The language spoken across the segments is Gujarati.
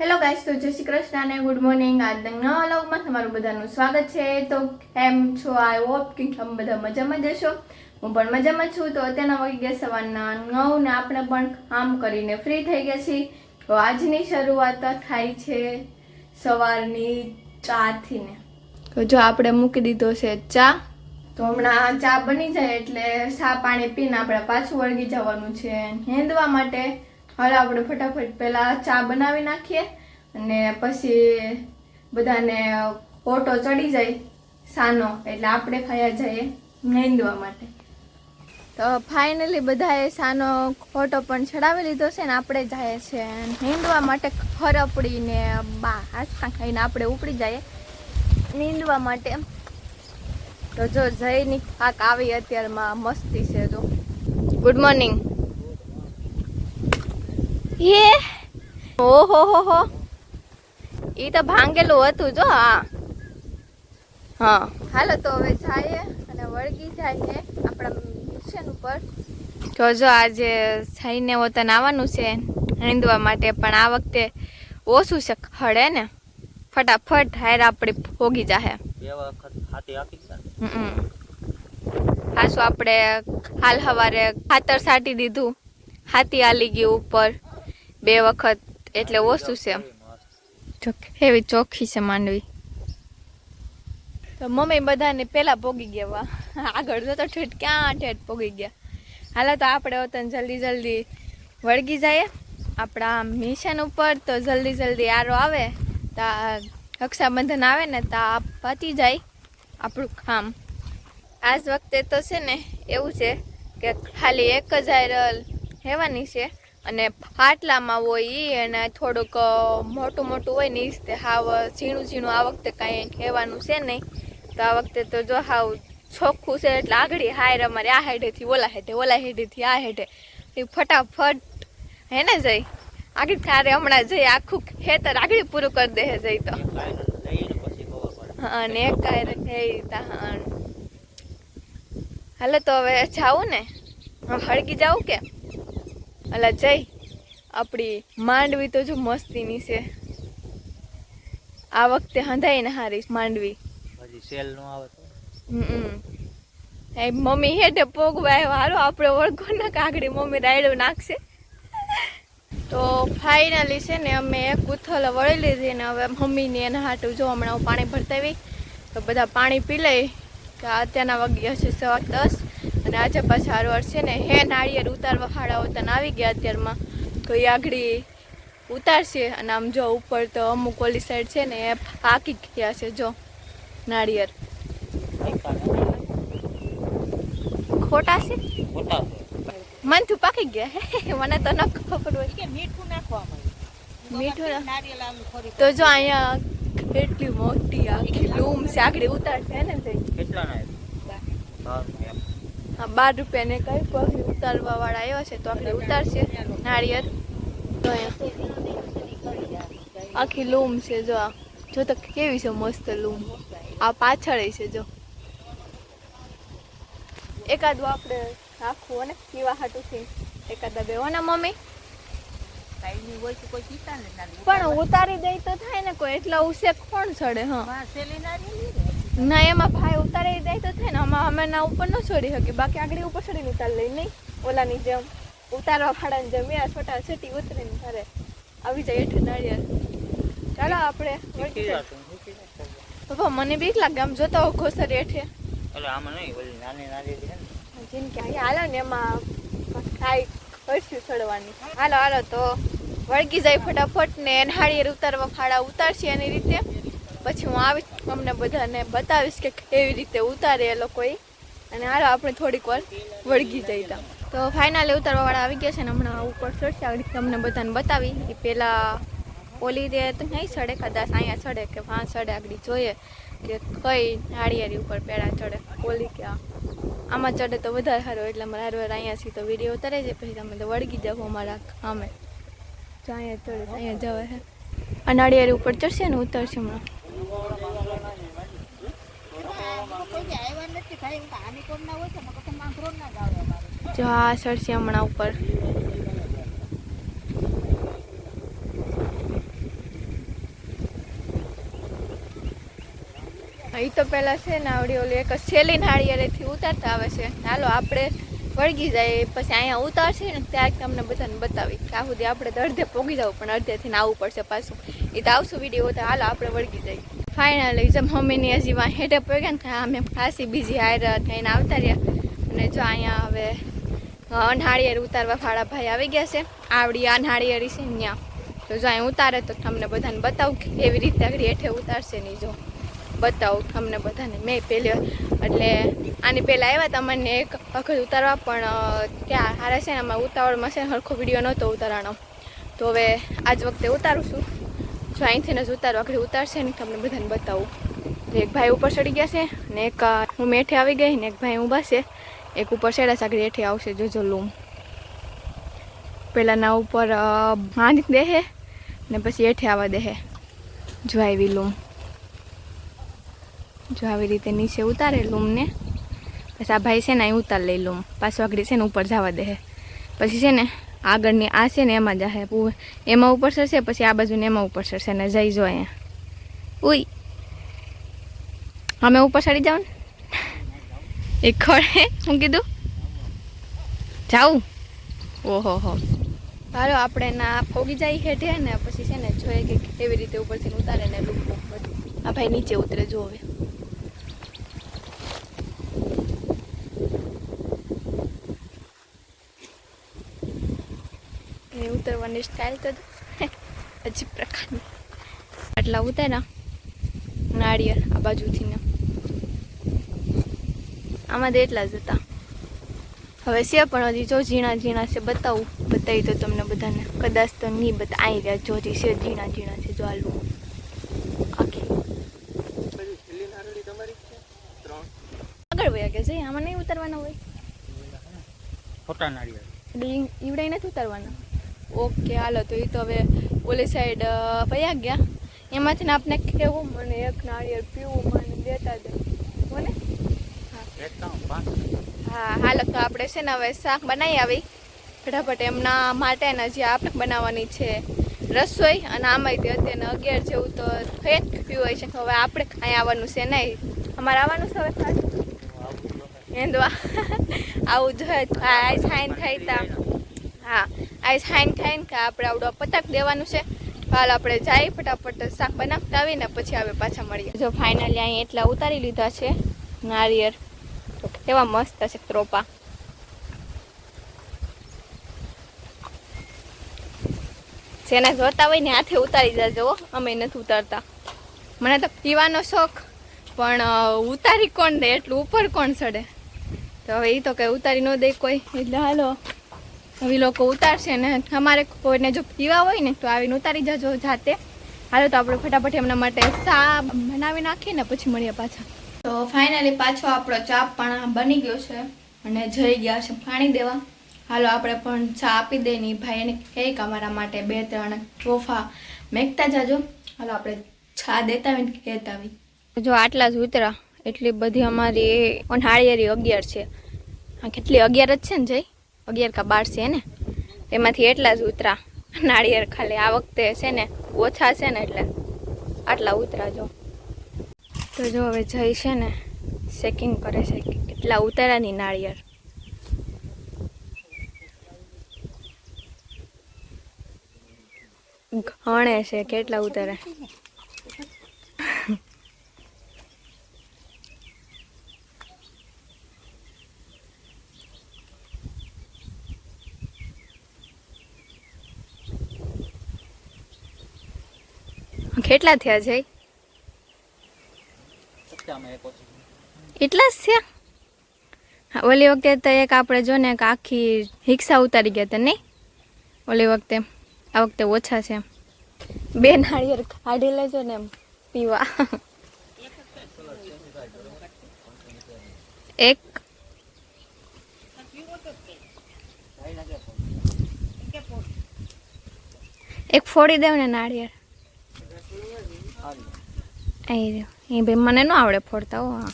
હેલો ગાઈસ તો જય શ્રી કૃષ્ણ અને ગુડ મોર્નિંગ આજના નવા વ્લોગમાં તમારું બધાનું સ્વાગત છે. તો કેમ છો? આઈ હોપ કે તમે બધા મજામાં જશો હું પણ મજામાં છું. તો અત્યારના વાગી ગયા સવારના નવ ને આપણે પણ કામ કરીને ફ્રી થઈ ગયા છીએ. તો આજની શરૂઆત થાય છે સવારની ચાથી ને તો જો આપણે મૂકી દીધો છે ચા. તો હમણાં ચા બની જાય એટલે સા પાણી પીને આપણે પાછું વળગી જવાનું છે. હેંદવા માટે હવે આપણે ફટાફટ પહેલાં ચા બનાવી નાખીએ અને પછી બધાને ઓટો ચડી જાય સાનો, એટલે આપણે ખાયા જઈએ નીંદવા માટે. તો ફાઇનલી બધાએ સાનો ફોટો પણ ચડાવી લીધો છે ને આપણે જઈએ છે નીંદવા માટે ખરપડીને બા હાસકા ખાઈને આપણે ઉપડી જઈએ નીંદવા માટે. તો જો જયની પાક આવી અત્યારમાં મસ્તી છે, જો. ગુડ મોર્નિંગ યે ઓહો હો હો. ઈ તો ભાંગેલું હતું જો હા. હા. હાલો તો હવે જઈએ અને વળગી જઈએ આપણા મિશન ઉપર. તો જો આજે જઈને વતન આવવાનું છે નીંદવા માટે પણ આ વખતે ઓછું છે ખડે ને? ફટાફટ હાયર આપણી ભોગી જાહે. બે વખત હાથી આપી છે. હમ. પાછું આપણે હાલ હવારે ખાતર છાંટી દીધું. હાથી આલી ગયું ઉપર. બે વખત એટલે ઓછું છે. એવી ચોખ્ખી છે માંડવી. તો મમ્મી બધાને પેલા પોગી ગયા વા. આગળ જતો ઠેઠ ક્યાં ઠેઠ પોગી ગયા. હાલો તો આપણે વતન જલ્દી જલ્દી વળગી જઈએ. આપણા મિશન ઉપર તો જલ્દી જલ્દી આરો આવે. તો રક્ષાબંધન આવે ને તો પતી જાય. આપણું કામ. આજ વખતે તો છે ને એવું છે કે ખાલી એક જ આયરલ હેવાની છે. અને ફાટલામાં હોય એ અને થોડુંક મોટું મોટું હોય ને ઈ જ તે હાવ ઝીણું ઝીણું આ વખતે કાંઈ કહેવાનું છે નહીં. તો આ વખતે તો જો હાવ ચોખ્ખું છે એટલે આગળ હાયર અમારે આ હેઠેથી ઓલા હેઠે ઓલા હેઠેથી આ હેઠે એ ફટાફટ હે ને જઈ? આગળ તારે હમણાં જઈ આખું ખેતર આગળ પૂરું કરી દે હે જઈ તો. લઈને પછી ખબર પડે. હા ને એક કાંઈ હે તાહણ હાલો તો હવે જાવું ને? હળગી જાવું કે? અલા જઈ આપણી માંડવી તો જો મસ્તીની છે. આ વખતે હંધાઈ ને હારી માંડવી. પછી સેલ નો આવે તો. હમ મમ્મી હેઠે પોગવા આવ્યા. હાલો આપણે ઓળખો ને કાગડી મમ્મી રાયડો નાખશે. તો ફાઇનલી છે ને અમે એક ઉથલ વળી લીધી ને હવે મમ્મીને એના હાટું જો હમણાં હું પાણી ભરતાવી તો બધા પાણી પી લઈ. કે અત્યારના વાગ્યા છે સવા દસ. અને આજે પાછા હારવાર છે ને હે નાળિયેર ઉતારવા ફાળા તને આવી ગયા અત્યારમાં. તો એ આગળ ઉતારશે અને આમ જો ઉપર તો અમુક ઓલી સાઈડ છે ને એ પાકી ગયા છે જો નાળિયેર. ખોટા છે? ખોટા મન તું પાકી ગયા મને તો ન ખબર હોય. કે મીઠું નાખવામાં મીઠું તો જો અહીંયા કેટલી મોટી આખી લૂમ છે. આગળ ઉતારશે ને કેટલા ના હા બાર રૂપિયા ને કઈ પગલી ઉતારવા વાળા આવ્યા છે તો આપણે ઉતારશે. નાળિયેર. આખી લૂમ છે જો આ. જો તો કેવી છે મસ્ત લૂમ. આ પાછળ છે જો. એકાદું આપણે નાખવું અને પીવા હાટું છે. એકાદા બે ને, મમ્મી? ને. પણ ઉતારી દઈ તો થાય ને કોઈ, એટલા ઉસેક કોણ ચડે હા? ના એમાં ભાઈ ઉતારી જાય તો થાય ને આમાં અમે ના ઉપર ન છોડી શકીએ બાકી આગળ ઉપર છોડીને ઉતાર લઈ નહીં? ઓલાની જેમ ઉતારવા વાળાની જેમ યા છોટા છેટી ઉતરીને ઘરે આવી જાય હેઠે નાળિયેર ચાલો આપણે પપ્પા મને બીક લાગે આમ જોતા હો ઘોસર હેઠે. એટલે આમાં નહીં ઓલી નાની નાની છે ને. જેમ કે અહીંયા હાલો ને એમાં ખાઈ કરશું છોડવાની હાલો હાલો તો વળગી જાય ફટાફટ ને નાળિયેર ઉતારવા ફાળા ઉતારશે એની રીતે. પછી હું આવીશ, અમને બધાને બતાવીશ કે કેવી રીતે ઉતારે એ લોકોએ. અને હાલો, આપણે થોડીક વાર વળગી જઈતા તો ફાઇનલી ઉતારવા વાળા આવી ગયા છે ને હમણાં ઉપર ચડશે આગળ તમને બધાને બતાવી. એ પહેલાં ઓલી દે તો નહીં ચડે, કદાચ અહીંયા ચડે કે વાં ચડે, આગળ જોઈએ કે કઈ નાળિયેરી ઉપર પેડા ચડે. ઓલી કે આમાં ચડે તો વધારે સારું એટલે અમારે હારવાર અહીંયા થી તો વીડિયો ઉતારે છે, પછી તમે તો વળગી જાવ અમારા સામે અહીંયા ચડે, અહીંયા જવાય હે. આ નાળિયેરી ઉપર ચડશે ને, ઉતરશે હમણાં. જો આ સર હમણાં ઉપર. એ તો પહેલાં છે ને આવડી ઓલી એક સેલી નાળિયેરેથી ઉતારતા આવે છે. હાલો, આપણે વળગી જાય, પછી અહીંયા ઉતારશે ને ત્યાં તમને બધાને બતાવી કે આ સુધી આપણે અડધે પોગી જવું પણ અડધેથી આવવું પડશે પાછું. એ તો આવશું વીડિયો તો હાલો, આપણે વળગી જઈએ. ફાઇનલી જેમ મમ્મીની હજી વાં હેઠે ગયા ને અમે ખાસી બીજી હાયર થઈને આવતા રહ્યા. અને જો અહીંયા હવે અનહાળિયેર ઉતારવા ફાળા ભાઈ આવી ગયા છે. આવડી અનહાળિયેરી છે ત્યાં. તો જો અહીં ઉતારે તો તમને બધાને બતાવું કે કેવી રીતે આગળ હેઠે ઉતારશે નહીં જો. બતાવું તમને બધાને. મેં પહેલી, એટલે આની પહેલાં આવ્યા તમને એક વખત ઉતારવા, પણ ત્યાં હારે છે ને આમાં ઉતાવળમાં છે સરખો વીડિયો નહોતો ઉતારવાનો. તો હવે આજ વખતે ઉતારું છું. જો અહીંથી જ ઉતારવા આગળ ઉતારશે ને તમને બધાને બતાવું. એક ભાઈ ઉપર ચડી ગયા છે ને એક હું મેઠે આવી ગઈ ને એક ભાઈ ઊભા છે. એક ઉપર ચડ્યા છે આગળ હેઠે આવશે જોજો લૂમ પહેલાંના ઉપર બાંધી દેહે ને પછી હેઠે આવવા દેહે. જો આવી લૂમ. જો આવી રીતે નીચે ઉતારે લૂમને. પછી આ ભાઈ છે ને અહીં ઉતાર લઈ લૂમ. પાછો આગળ છે ને ઉપર જવા દે પછી છે ને આગળની આ છે ને એમાં જાહે એમાં ઉપર સરશે, પછી આ બાજુ એમાં ઉપર સરશે ને જઈ જો અહીંયા. ઉઈ. અમે ઉપર ચડી જાઉં ને? એ ખડે હું કીધું? જાઉં? ઓહો હો. હાલો, આપણે ના ફોગી જાય હેઠે ને, પછી છે ને જોઈએ કે કેવી રીતે ઉપરથી ઉતારે ને લૂમ બધું આ ભાઈ નીચે ઉતરે જો હવે. એ ઉતરવાની સ્ટાઇલ તો. અજીબ પ્રકારની. આટલા ઉતાર્યા નાળિયેર આ બાજુથી ને. આમાં તો એટલા જ હતા. હવે છે પણ હજી જો ઝીણા ઝીણા છે બતાવું. બતાવી તો તમને બધાને. કદાચ તો નહીં બતા આવી રહ્યા જો હજી છે ઝીણા ઝીણા છે જો આલુ આખી. આગળ વયા કે છે આમાં નહીં ઉતારવાના હોય? ખોટા નાળિયેર. એટલે ઈવડાઈ નથી ઉતારવાના? ઓકે હાલો તો એ તો હવે ઓલી સાઈડ વયા ગયા. એમાંથી ને આપણે કેવું મને એક નાળિયેર પીવું મને દેતા દે. મને? હા હાલો તો આપણે છે ને હવે શાક બનાવી આવી. ફટાફટ એમના માટે ને જે આપણે બનાવવાની છે રસોઈ અને આમાંય તે અત્યારે અગિયાર જેવું તો થઈ જ ગયું હોય છે. હવે આપણે કાંઈ આવવાનું છે નહીં. અમારે આવવાનું છે હવે ખાસ? હેંદવા. આવું જોઈએ થાય થાય તા. હા આઈ સાઈન થાય ને કે આપણે આવડો પતક દેવાનું છે. હાલ આપણે જાય ફટાફટ શાક બનાવતા આવીને પછી આવે પાછા મળીએ. જો ફાઇનલી અહીં એટલા ઉતારી લીધા છે નારિયેર કેવા મસ્ત છે ત્રોપા. જેને જોતા હોય ને હાથે ઉતારી જજો. અમે નથી ઉતારતા. મને તો પીવાનો શોખ, પણ ઉતારી કોણ દે? એટલું ઉપર કોણ ચડે? તો હવે એ તો કઈ ઉતારી ન દે કોઈ. એટલે હાલો. હવે લોકો ઉતારશે ને અમારે કોઈને જો પીવા હોય ને તો આવીને ઉતારી જજો જાતે. હાલો તો આપણે ફટાફટ એમના માટે ચા બનાવી નાખીએ ને પછી મળીએ પાછા. તો ફાઇનલી પાછો આપણો ચા પણ બની ગયો છે અને જઈ ગયા છે પાણી દેવા. હાલો આપણે પણ ચા આપી દઈએ ને ભાઈ એને કે અમારા માટે બે ત્રણ તોફા મેકતા જાજો. હાલો આપણે ચા દેતા આવીને કહેતા આવી જો આટલા જ ઉતરા, એટલી બધી અમારી ઓનહાળિયારી અગિયાર છે. કેટલી અગિયાર જ છે ને જઈ અગિયાર કા બાર છે ને, એમાંથી એટલા જ ઉતરા. નાળિયેર ખાલી આ વખતે છે ને, ઓછા છે ને એટલે આટલા ઉતરા જો. તો જો હવે જઈ છે ને ચેકિંગ કરે છે કેટલા ઉતાર્યાની નાળિયેર. ઘણે છે કેટલા ઉતારે કેટલા થયા ઓછું એટલા જ થયા? ઓલી વખતે તો એક આપણે જો ને એક આખી રિક્ષા ઉતારી ગયા હતા નહીં? ઓલી વખતે. આ વખતે ઓછા છે. બે નાળિયેર કાઢી લેજો ને એમ પીવા. એક. એક ફોડી દેવ ને નાળિયેર. આવી રહ્યો એ ભાઈ મને ન આવડે ફોડતા હો હા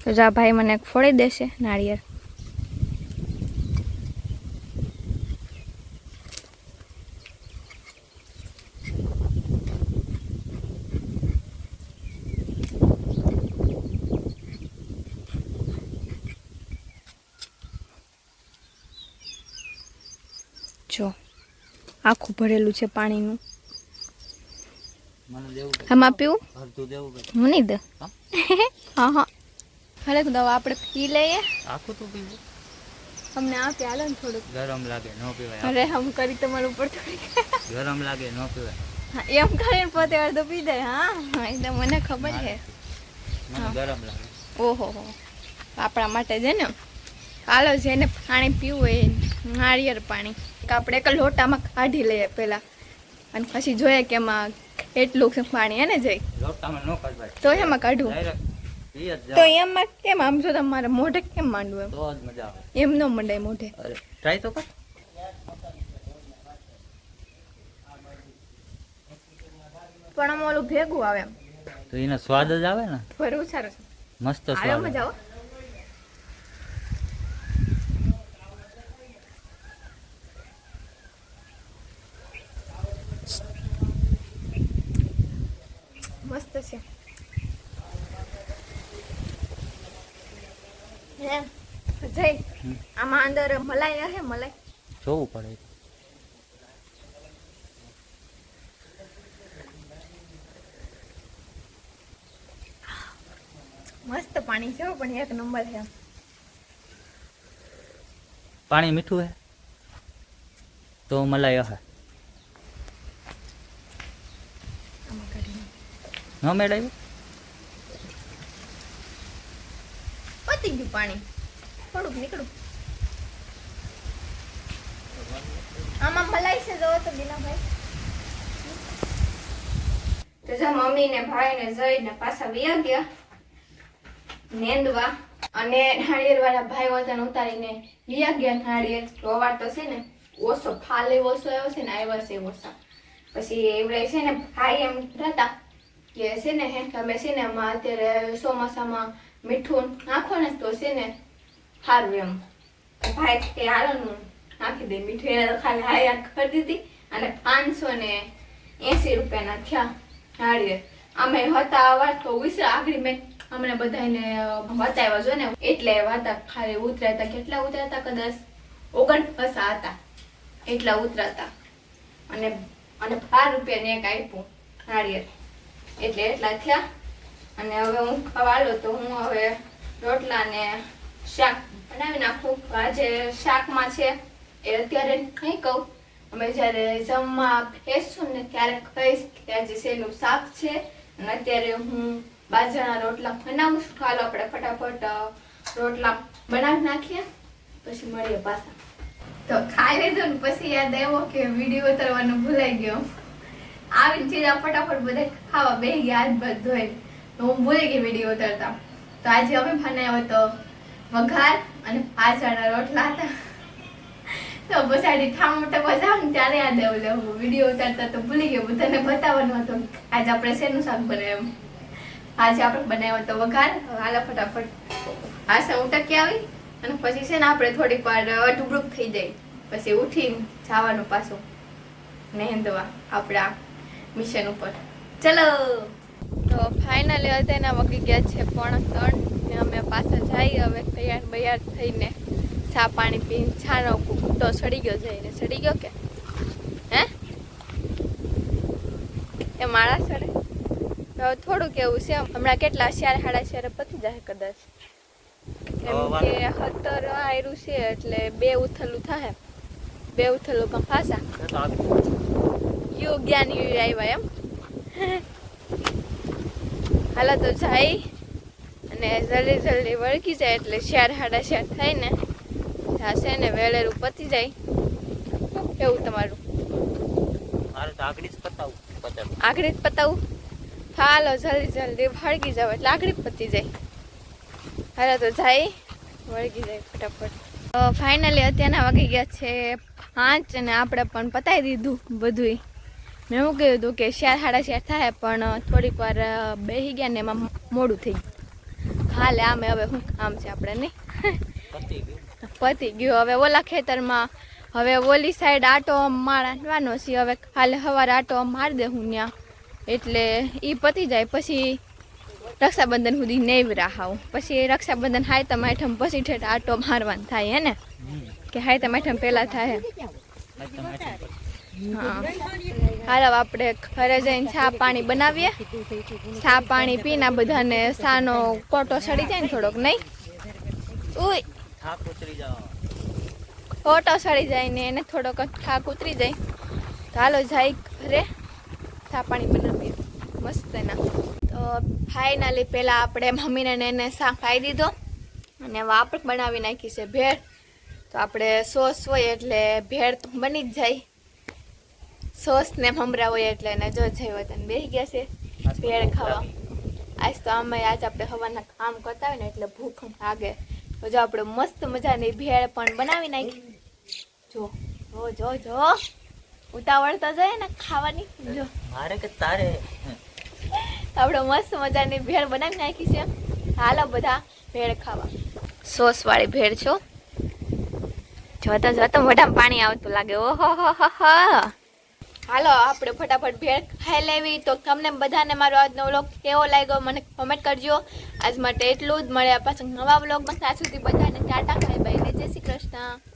તો જા ભાઈ મને ફોડી દેશે નાળિયેર જો આખું ભરેલું છે પાણીનું આમાં પીવું હું? નહીં દઉં. હા? હા હા. ભલે દવા આપણે પી લઈએ. આખું તું પી અમને આ હાલો ને થોડુંક. ગરમ લાગે ન પીવાય અરે હમ કરી તમારું ઉપર થોડીક. ગરમ લાગે ન પીવાય. એમ કરીને પોતે અડધો પી દે હા? એ તો મને ખબર છે. ગરમ લાગે. ઓહો હો. આપણા માટે છે ને હાલો જેને પાણી પીવું હોય એ નાળિયેર પાણી. આપણે એક લોટામાં કાઢી લઈએ પહેલાં. અને પછી જોઈએ કે એમાં એટલું પાણી એને કાઢવાય. તો એમાં કાઢવું. તો એમાં કેમ આમ જો તમારે મોઢે કેમ માંડવું એમ? એમ ન મંડાય મોઢે. ટ્રાય તો કર. પણ આમ ઓલું ભેગું આવે એમ. તો એનો સ્વાદ જ આવે ને? ફરું સારું મસ્ત સ્વાદ મજા આવો મસ્ત છે. હે જય. આમાં અંદર મલાઈ હે મલાઈ. જોવું પડે. મસ્ત પાણી છે પણ એક નંબર છે. પાણી મીઠું હે? તો મલાઈ હે આમાં કાઢી ન મેળવ્યું? પતી ગયું પાણી. થોડુંક નીકળું. આમાં મલાઈ છે જોવો તો બીનાભાઈ. તો જા મમ્મી ને ભાઈ ને જઈ ને પાછા વિયા ગયા. નેંદવા. અને નાળિયેર વાળા ભાઈ વતન ઉતારીને વયા ગયા નાળિયેર. રોવાડ તો છે ને ઓછો ફાલે ઓછો આવ્યો છે ને આવ્યા છે ઓછા. પછી એવડે છે ને ભાઈ એમ હતા કે છે ને તમે છે ને અત્યારે ચોમાસામાં મીઠું નાખો ને તો છે ને સારું એમ ભાઈ કે હાલો નાખી દે મીઠું. એને તો ખાલી હાયા કરી દીધી અને પાંચસો ને એસી રૂપિયાના થયા હાડીએ અમે હતા અવાર તો વિસરા આગળ મેં અમને બધાને બતાવ્યા જો ને. એટલે વાતા ખાલી ઉતરાતા કેટલા ઉતરાતા કદાચ? ઓગણપસા હતા. એટલા ઉતરાતા. અને અને બાર રૂપિયાને એક આપ્યું નાળિયેર. એટલે એટલા થયા. અને હવે હું ખવાડો તો હું હવે રોટલા ને શાક બનાવી નાખું. આજે શાકમાં છે એ અત્યારે નહીં કહું. અમે જ્યારે જમવા બેસું ને ત્યારે કહીશ કે આજે શેનું શાક છે અને અત્યારે હું બાજરાના રોટલા બનાવું છું. ચાલો આપણે ફટાફટ રોટલા બનાવી નાખીએ. પછી મળીએ પાછા. તો ખાઈ લીધું ને પછી યાદ આવ્યો કે વીડિયો ઉતારવાનું ભૂલાઈ ગયો. આવીને ચીજા ફટાફટ બધે ખાવા બે ગયા હાથ ધોઈ તો હું ભૂલી ગઈ વીડિયો ઉતારતા. તો આજે અમે બનાવ્યો તો વઘાર અને પાછળના રોટલા હતા. તો પછાડી ઠામોટા બજાવ ને ત્યારે યાદ આવ્યું લેવું વીડિયો ઉતારતા તો ભૂલી ગયો બધાને બતાવવાનું હતું. આજે આપણે શેનું શાક બનાવ્યું આજે આપણે બનાવ્યો તો વઘાર. હાલો ફટાફટ આશા ઉટકી આવી અને પછી છે ને આપણે થોડીક વાર અઢબડુક થઈ જાય. પછી ઉઠીને જવાનું પાછું. નહેંદવા, આપણા મિશન ઉપર. ચલો. તો ફાઇનલી અત્યારના વગી ગયા છે પણ ત્રણ. ને અમે પાછા જઈએ હવે તૈયાર બૈયાર થઈને ચા પાણી પીને છાનો કૂટો સડી ગયો જઈને. સડી ગયો કે? હે? એ માળા સડે. તો થોડુંક એવું છે. હમણાં કેટલા શિયાર હાડા શિયારે પતી જાય કદાચ. કેમ કે સત્તર આયરું છે એટલે બે ઉથલું થાય બે ઉથલું પણ પાછા એ તો આવી યુ આવ્યા એમ. હાલો તો જાય. અને જલ્દી જલ્દી વળગી જાય એટલે શેર હાડા શેર થાય ને. થશે ને વેળેરું પતી જાય. એવું તમારું? આગળ જ પતાવું પતાવું. આગળ જ પતાવું? હાલો જલ્દી જલ્દી વળગી જાવ એટલે આગળ જ પતી જાય. હાલો તો જાય. વળગી જાય ફટાફટ. ફાઇનલી અત્યારના વાગી ગયા છે પાંચ અને આપણે પણ પતાવી દીધું બધુંય. મેં એવું કહ્યું હતું કે શેર હાડા શેર થાય પણ થોડીક વાર બેસી ગયા ને એમાં મોડું થઈ ગયું. હાલે આમે હવે શું કામ છે આપણે નહીં? પતી ગયું. હવે ઓલા ખેતરમાં હવે ઓલી સાઈડ આટો મારવાનો છે. હવે કાલે સવારે આટો મારી દે હું ત્યાં એટલે એ પતી જાય. પછી રક્ષાબંધન સુધી નહીં રાહાવું પછી રક્ષાબંધન હાયતમ આઠમ પછી ઠેઠ આટો મારવાનું થાય હે ને? કે કે હાયતમ આઠમ પહેલાં થાય. તમે હાલો, આપણે ઘરે જઈને ચા પાણી બનાવીએ. ચા પાણી પીને બધાને સાનો કોટો સડી જાય ને થોડોક, નહીં? જાઓ કોટો સડી જાય ને એને થોડોક થાક ઉતરી જાય. તો હાલો, જાય ઘરે ચા પાણી બનાવીએ. મસ્ત એના. તો ફાઇનલી પહેલાં આપણે મમ્મીને એને શા ખાઈ દીધો. અને વાપર બનાવી નાખી છે ભેળ. તો આપણે સોસ હોય એટલે ભેળ તો બની જ જાય. સોસ ને મમરા હોય એટલે ને જો જઈ વતન બેસી ગયા છે. ભેળ ખાવા. આજ તો અમે આજ આપણે હવાના કામ કરતા હોય ને એટલે ભૂખ લાગે. તો જો આપણે મસ્ત મજાની ભેળ પણ બનાવી નાખી. જો જો જો જો. ઉતાવળ તો જાય ને ખાવાની. જો. મારે કે તારે? આપણે મસ્ત મજાની ભેળ બનાવી નાખી છે. હાલો બધા ભેળ ખાવા. સોસ વાળી ભેળ છો. જોતા જોતા મોઢામાં પાણી આવતું લાગે. ઓહો હો હો. હાલો, આપણે ફટાફટ ભેળ ખાઈ લેવી તો તમને બધાને મારો આજનો વ્લોગ કેવો લાગ્યો મને કોમેન્ટ કરજો. આજ માટે એટલું જ. મળ્યા પાછા નવા વ્લોગમાં ત્યાં સુધી બધાને ટાટા ખાઈ બાય જય શ્રી કૃષ્ણ.